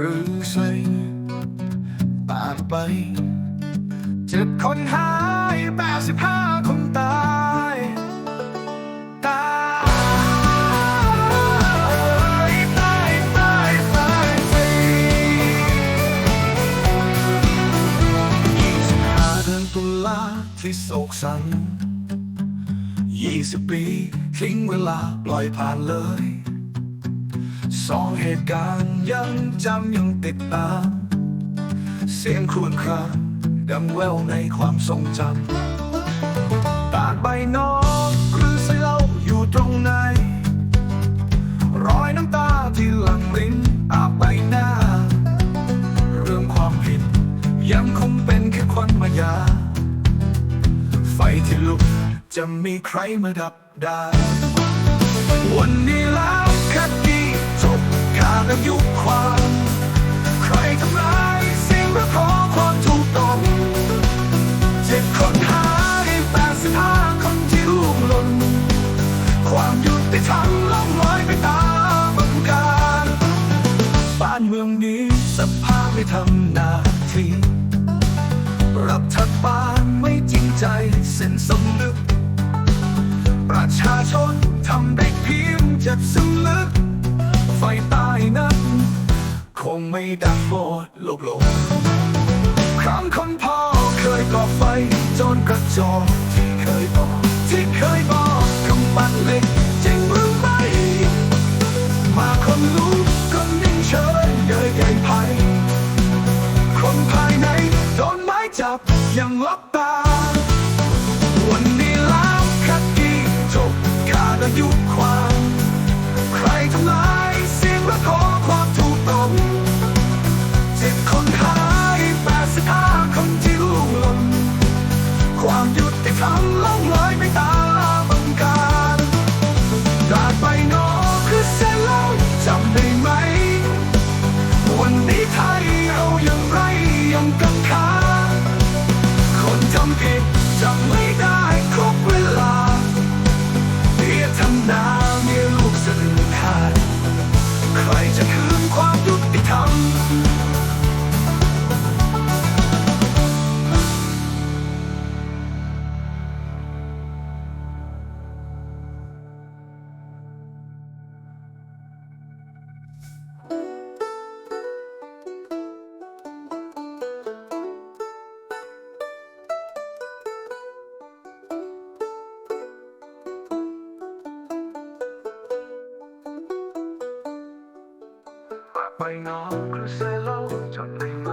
หรือใช่ปานไปเจ็ดคนหายแปดสิบห้าคนตายตายตายตายตายสิยี่สิบห้าเดือนตุลาที่โศกสันยี่สิบปีทิ้งเวลาปล่อยผ่านเลย สองเหตุการณ์ยังจำยังติดตา เสียงครวญครางดังแววในความทรงจำตากใบนอกหรือใส่เหล้าอยู่ตรงไหนรอยน้ำตาที่หลั่งลิ้นอาบใบหน้า เรื่องความผิดยังคงเป็นแค่ควันมายา ไฟที่ลุกจะมีใครมาดับได้ วันนี้แล้วคดีจบการอายุความ ใครทำร้ายสียงร้องขอความถูกต้องเจ็ดคนหายแปดสิบห้าคนที่ล่วงหล่น ความยุติธรรมล่องลอยไปตามบังการบ้านเมืองนี้สภาพไม่ทำหนาทีรับทัดบานไม่จริงใจเส้นสำนึก ประชาชนทำได้เพียงเจ็บซึ้งลึก ไฟใต้นั้น คงไม่ดังโบดลกลงครั้งคนพ่อเคยก่อไฟจนกระจอกที่เคยบอกที่เคยบอกกำปั้นเล็กจริงหรือไม่มาคนรู้ก็นิ่งเฉยเย้ยใหญ่ภัยคนภายในโดนไม้จับยังลับตา วันนี้แล้วคดีจบขาดอายุ ยุติธรรมล่องลอยไปตาม ไปนอกกระแสเล่าจดได้ไหม